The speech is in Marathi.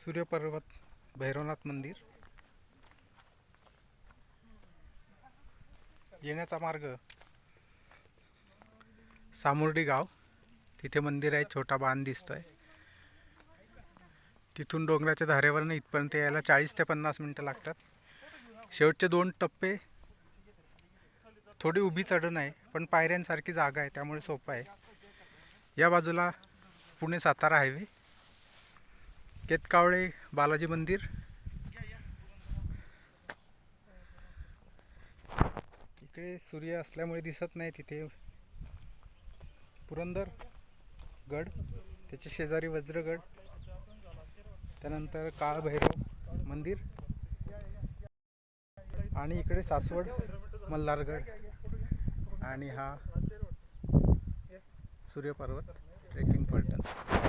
सूर्यपर्वत भैरवनाथ मंदिर. येण्याचा मार्ग सामुर्डी गाव. तिथे मंदिर आहे छोटा बांध दिसतोय. तिथून डोंगराच्या धारेवरनं इथपर्यंत यायला चाळीस ते पन्नास मिनटं लागतात. शेवटचे दोन टप्पे थोडी उभी चढण आहे पण पायऱ्यांसारखी जागा आहे त्यामुळे सोपं आहे. या बाजूला पुणे सातारा हायवे. केतकावळे बालाजी मंदिर. इकडे सूर्य असल्यामुळे दिसत नाही तिथे पुरंदर गड त्याच्या शेजारी वज्रगड त्यानंतर काळभैरव मंदिर आणि इकडे सासवड मल्हारगड आणि हा सूर्यपर्वत ट्रेकिंग पॉईंट